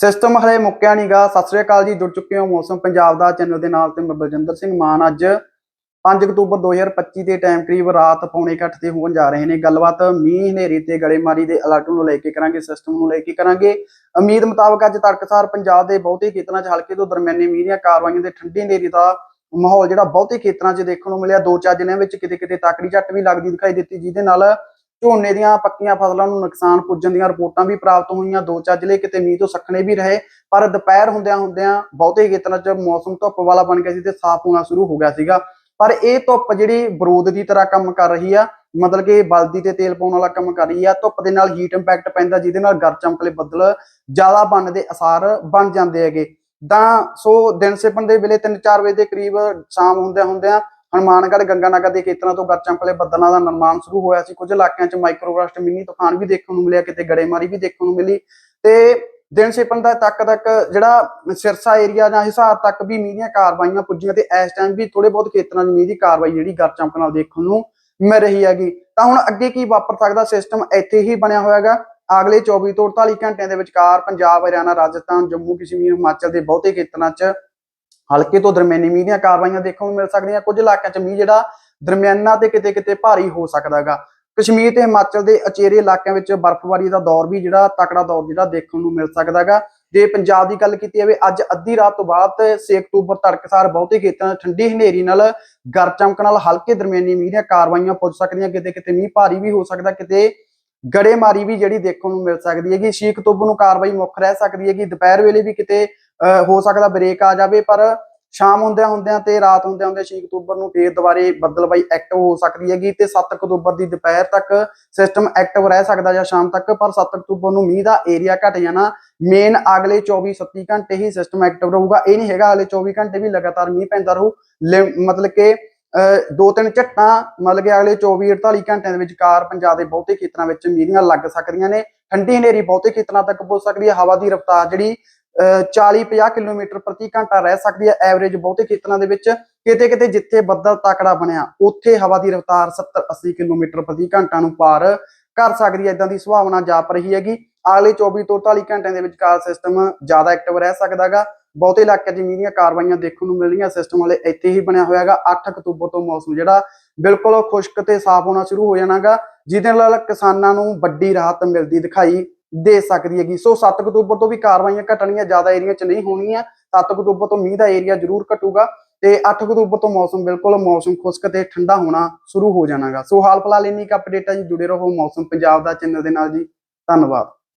System ਹਲੇ ਮੁੱਕਿਆ ਨਹੀਂਗਾ ਸਤਿ ਸ੍ਰੀ ਅਕਾਲ ਜੀ, ਜੁੜ ਚੁੱਕੇ ਹੋ ਮੌਸਮ ਪੰਜਾਬ ਦਾ ਚੈਨਲ ਦੇ ਨਾਲ ਤੇ ਮੈਂ ਬਲਜਿੰਦਰ ਸਿੰਘ ਮਾਨ। ਅੱਜ 5 ਅਕਤੂਬਰ 2025 ਦੇ ਟਾਈਮ ਕਰੀਬ ਰਾਤ ਪੌਣੇ ਕੁ ਅੱਠ ਤੇ ਹੋਣ ਜਾ ਰਹੇ ਨੇ। ਗੱਲਬਾਤ ਮੀਂਹ ਹਨੇਰੀ ਤੇ ਗੜੇਮਾਰੀ ਦੇ ਅਲਰਟ ਨੂੰ ਲੈ ਕੇ ਕਰਾਂਗੇ ਸਿਸਟਮ ਨੂੰ ਲੈ ਕੇ ਕਰਾਂਗੇ। ਉਮੀਦ ਮੁਤਾਬਕ ਅੱਜ ਤੜਕਸਾਰ ਪੰਜਾਬ ਦੇ ਬਹੁਤੇ ਖੇਤਰਾਂ 'ਚ ਹਲਕੇ ਤੋਂ ਦਰਮਿਆਨੇ ਮੀਂਹ ਦੀਆਂ ਕਾਰਵਾਈਆਂ ਦੇ ਠੰਡੀ ਹਨੇਰੀ ਦਾ ਮਾਹੌਲ ਜਿਹੜਾ ਬਹੁਤੇ ਖੇਤਰਾਂ 'ਚ ਦੇਖਣ ਨੂੰ ਮਿਲਿਆ। ਦੋ ਚਾਰ ਦਿਨਾਂ ਵਿੱਚ ਕਿਤੇ ਕਿਤੇ ਤਾਕੜੀ ਝੱਟ ਵੀ ਲੱਗਦੀ ਦਿਖਾਈ ਦਿੱਤੀ, ਜਿਹਦੇ ਨਾਲ ਝੋਨੇ ਦੀਆਂ ਪੱਕੀਆਂ ਫਸਲਾਂ ਨੂੰ ਨੁਕਸਾਨ ਪੁੱਜਣ ਦੀਆਂ ਰਿਪੋਰਟਾਂ ਵੀ ਪ੍ਰਾਪਤ ਹੋਈਆਂ। ਦੋ ਚਾਰ ਜ਼ਿਲ੍ਹੇ ਕਿਤੇ ਮੀਂਹ ਤੋਂ ਸੱਖਣੇ ਵੀ ਰਹੇ, ਪਰ ਦੁਪਹਿਰ ਹੁੰਦਿਆਂ ਹੁੰਦਿਆਂ ਬਹੁਤੇ ਖੇਤਰਾਂ 'ਚ ਮੌਸਮ ਧੁੱਪ ਵਾਲਾ ਬਣ ਗਿਆ ਸੀ ਤੇ ਸਾਫ਼ ਹੋਣਾ ਸ਼ੁਰੂ ਹੋ ਗਿਆ ਸੀਗਾ। ਪਰ ਇਹ ਧੁੱਪ ਜਿਹੜੀ ਬਰੂਦ ਦੀ ਤਰ੍ਹਾਂ ਕੰਮ ਕਰ ਰਹੀ ਆ, ਮਤਲਬ ਕਿ ਬਲਦੀ ਤੇ ਤੇਲ ਪਾਉਣ ਵਾਲਾ ਕੰਮ ਕਰ ਰਹੀ ਆ, ਧੁੱਪ ਦੇ ਨਾਲ ਹੀਟ ਇੰਪੈਕਟ ਪੈਂਦਾ, ਜਿਹਦੇ ਨਾਲ ਗਰ ਚਮਕਲੇ ਬੱਦਲ ਜ਼ਿਆਦਾ ਬਣਨ ਦੇ ਅਸਾਰ ਬਣ ਜਾਂਦੇ ਹੈਗੇ। ਤਾਂ ਸੋ ਦਿਨ ਸਿਪਣ ਦੇ ਵੇਲੇ 3-4 ਵਜੇ ਦੇ ਕਰੀਬ ਸ਼ਾਮ ਹੁੰਦਿਆਂ ਹੁੰਦਿਆਂ ਹਨੂਮਾਨਗੜ੍ਹ, ਗੰਗਾਨਗਰ ਦੇ ਖੇਤਰਾਂ ਤੋਂ ਗਰ ਚਮਕਲੇ ਬੱਦਲਾਂ ਦਾ ਨਿਰਮਾਣ ਸ਼ੁਰੂ ਹੋਇਆ ਸੀ। ਕੁਝ ਇਲਾਕਿਆਂ 'ਚ ਮਾਈਕਰੋਬਰਸਟ ਮਿੰਨੀ ਤੂਫਾਨ ਵੀ ਦੇਖਣ ਨੂੰ ਮਿਲਿਆ, ਕਿਤੇ ਗੜੇਮਾਰੀ ਵੀ ਦੇਖਣ ਨੂੰ ਮਿਲੀ। ਤੇ ਦਿਨ ਸਿਪਣ ਦਾ ਤੱਕ ਤੱਕ ਜਿਹੜਾ ਸਿਰਸਾ ਏਰੀਆ ਜਾਂ ਹਿਸਾਰ ਤੱਕ ਵੀ ਮੀਂਹ ਦੀਆਂ ਕਾਰਵਾਈਆਂ ਪੁੱਜੀਆਂ ਤੇ ਇਸ ਟਾਈਮ ਵੀ ਥੋੜੇ ਬਹੁਤ ਖੇਤਰਾਂ 'ਚ ਮੀਂਹ ਦੀ ਕਾਰਵਾਈ ਜਿਹੜੀ ਗਰ ਨਾਲ ਦੇਖਣ ਨੂੰ ਮਿਲ ਰਹੀ ਹੈਗੀ। ਤਾਂ ਹੁਣ ਅੱਗੇ ਕੀ ਵਾਪਰ ਸਕਦਾ? ਸਿਸਟਮ ਇੱਥੇ ਹੀ ਬਣਿਆ ਹੋਇਆ ਹੈਗਾ। ਅਗਲੇ 24 ਤੋਂ 48 ਘੰਟਿਆਂ ਦੇ ਵਿਚਕਾਰ ਪੰਜਾਬ, ਹਰਿਆਣਾ, ਰਾਜਸਥਾਨ, ਜੰਮੂ, ਕਸ਼ਮੀਰ, ਹਿਮਾਚਲ ਦੇ ਬਹੁਤੇ ਖੇਤਰਾਂ 'ਚ ਹਲਕੇ ਤੋਂ ਦਰਮਿਆਨੀ ਮੀਂਹ ਦੀਆਂ ਕਾਰਵਾਈਆਂ ਦੇਖਣ ਨੂੰ ਮਿਲ ਸਕਦੀਆਂ। ਕੁਝ ਇਲਾਕਿਆਂ 'ਚ ਮੀਂਹ ਜਿਹੜਾ ਦਰਮਿਆਨਾ ਤੇ ਕਿਤੇ ਕਿਤੇ ਭਾਰੀ ਹੋ ਸਕਦਾ ਹੈਗਾ ਕਸ਼ਮੀਰ ਤੇ ਹਿਮਾਚਲ ਦੇ ਅਚੇਰੇ ਇਲਾਕਿਆਂ ਵਿੱਚ ਬਰਫ਼ਬਾਰੀ ਦਾ ਦੌਰ ਵੀ ਜਿਹੜਾ ਤਕੜਾ ਦੌਰ ਜਿਹੜਾ ਦੇਖਣ ਨੂੰ ਮਿਲ ਸਕਦਾ ਹੈਗਾ ਜੇ ਪੰਜਾਬ ਦੀ ਗੱਲ ਕੀਤੀ ਜਾਵੇ, ਅੱਜ ਅੱਧੀ ਰਾਤ ਤੋਂ ਬਾਅਦ ਤੇ 6 ਅਕਤੂਬਰ ਤੜਕਸਾਰ ਬਹੁਤੇ ਖੇਤਰਾਂ 'ਚ ਠੰਡੀ ਹਨੇਰੀ ਨਾਲ ਗਰ ਚਮਕ ਨਾਲ ਹਲਕੇ ਦਰਮਿਆਨੀ ਮੀਂਹ ਦੀਆਂ ਕਾਰਵਾਈਆਂ ਪੁੱਜ ਸਕਦੀਆਂ। ਕਿਤੇ ਕਿਤੇ ਮੀਂਹ ਭਾਰੀ ਵੀ ਹੋ ਸਕਦਾ, ਕਿਤੇ ਗੜੇਮਾਰੀ ਵੀ ਜਿਹੜੀ ਦੇਖਣ ਨੂੰ ਮਿਲ ਸਕਦੀ ਹੈਗੀ। 6 ਅਕਤੂਬਰ ਨੂੰ ਕਾਰਵਾਈ ਮੁੱਖ ਰਹਿ ਸਕਦੀ ਹੈਗੀ। ਦੁਪਹਿਰ ਵੇਲੇ ਵੀ ਕਿਤੇ ਹੋ ਸਕਦਾ ਬ੍ਰੇਕ ਆ ਜਾਵੇ ਪਰ ਸ਼ਾਮ ਹੁੰਦਿਆਂ ਹੁੰਦਿਆਂ ਤੇ ਰਾਤ ਹੁੰਦਿਆਂ ਹੁੰਦਿਆਂ 6 ਅਕਤੂਬਰ ਨੂੰ ਫੇਰ ਦੁਬਾਰੇ ਬੱਦਲਬਾਈ ਐਕਟਿਵ ਹੋ ਸਕਦੀ ਹੈਗੀ ਤੇ 7 ਅਕਤੂਬਰ ਦੀ ਦੁਪਹਿਰ ਤੱਕ ਸਿਸਟਮ ਐਕਟਿਵ ਰਹਿ ਸਕਦਾ ਜਾਂ ਸ਼ਾਮ ਤੱਕ ਪਰ 7 ਅਕਤੂਬਰ ਨੂੰ ਮੀਂਹ ਦਾ ਏਰੀਆ ਘਟ ਜਾਣਾ ਮੇਨ ਅਗਲੇ 24 27 ਘੰਟੇ ਹੀ ਸਿਸਟਮ ਐਕਟਿਵ ਰਹੂਗਾ। ਇਹ ਨਹੀਂ ਹੈਗਾ ਅਗਲੇ 24 ਘੰਟੇ ਵੀ ਲਗਾਤਾਰ ਮੀਂਹ ਪੈਂਦਾ ਰਹੂ। ਲਿਮ- ਮਤਲਬ ਕਿ ਅਹ, ਦੋ ਤਿੰਨ ਝਟਾਂ ਮਤਲਬ ਕਿ ਅਗਲੇ 24 48 ਘੰਟਿਆਂ ਦੇ ਵਿੱਚ ਕਾਰ ਪੰਜਾਬ ਦੇ ਬਹੁਤੇ ਖੇਤਰਾਂ ਵਿੱਚ ਮੀਂਹ ਦੀਆਂ ਲੱਗ ਸਕਦੀਆਂ ਨੇ। ਠੰਡੀ ਹਨੇਰੀ ਬਹੁਤੇ ਖੇਤਰਾਂ ਤੱਕ ਪਹੁੰਚ ਸਕਦੀ ਹੈ। ਹਵਾ ਦੀ ਰਫ਼ਤਾਰ ਜਿਹੜੀ 40-50 ਕਿਲੋਮੀਟਰ ਪ੍ਰਤੀ ਘੰਟਾ ਰਹਿ ਸਕਦੀ ਹੈ ਐਵਰੇਜ ਬਹੁਤੇ ਖੇਤਰਾਂ ਦੇ ਵਿੱਚ। ਕਿਤੇ ਕਿਤੇ ਜਿੱਥੇ ਬੱਦਲ ਤਕੜਾ ਬਣਿਆ, ਉੱਥੇ ਹਵਾ ਦੀ ਰਫ਼ਤਾਰ 70-80 ਕਿਲੋਮੀਟਰ ਪ੍ਰਤੀ ਘੰਟਾ ਨੂੰ ਪਾਰ ਕਰ ਸਕਦੀ ਹੈ। ਇਦਾਂ ਦੀ ਸੰਭਾਵਨਾ ਜਾਪ ਰਹੀ ਹੈਗੀ। ਅਗਲੇ 24 ਤੋਂ 48 ਘੰਟਿਆਂ ਦੇ ਵਿਚਕਾਰ ਸਿਸਟਮ ਜ਼ਿਆਦਾ ਐਕਟਿਵ ਰਹਿ ਸਕਦਾਗਾ। ਬਹੁਤੇ ਇਲਾਕਿਆਂ 'ਚ ਮੀਂਹ ਦੀਆਂ ਕਾਰਵਾਈਆਂ ਦੇਖਣ ਨੂੰ ਮਿਲ ਰਹੀਆਂ ਸਿਸਟਮ ਵਾਲੇ ਇੱਥੇ ਹੀ ਬਣਿਆ ਹੋਇਆਗਾ। 8 ਅਕਤੂਬਰ ਤੋਂ ਮੌਸਮ ਜਿਹੜਾ ਬਿਲਕੁਲ ਖੁਸ਼ਕ ਤੇ ਸਾਫ਼ ਹੋਣਾ ਸ਼ੁਰੂ ਹੋ ਜਾਣਾਗਾ। ਜਿਹਦੇ ਨਾਲ ਕਿਸਾਨਾਂ ਨੂੰ ਵੱਡੀ ਰਾਹਤ ਮਿਲਦੀ ਦਿਖਾਈ ਦੇ ਸਕਦੀ ਹੈਗੀ। ਸੋ 7 ਅਕਤੂਬਰ ਤੋਂ ਵੀ ਕਾਰਵਾਈਆਂ ਘਟਣੀਆਂ ਜ਼ਿਆਦਾ ਏਰੀਆ 'ਚ ਨਹੀਂ ਹੋਣੀਆਂ। 7 ਅਕਤੂਬਰ ਤੋਂ ਮੀਂਹ ਦਾ ਏਰੀਆ ਜ਼ਰੂਰ ਘਟੂਗਾ ਤੇ 8 ਅਕਤੂਬਰ ਤੋਂ ਮੌਸਮ ਬਿਲਕੁਲ ਮੌਸਮ ਖੁਸ਼ਕ ਤੇ ਠੰਡਾ ਹੋਣਾ ਸ਼ੁਰੂ ਹੋ ਜਾਣਾਗਾ। ਸੋ ਹਾਲ ਫਿਲਹਾਲ ਇੰਨੀ ਕੁ ਅਪਡੇਟ ਹੈ ਜੀ। ਜੁੜੇ ਰਹੋ ਮੌਸਮ ਪੰਜਾਬ ਦਾ ਚੈਨਲ ਦੇ ਨਾਲ ਜੀ। ਧੰਨਵਾਦ।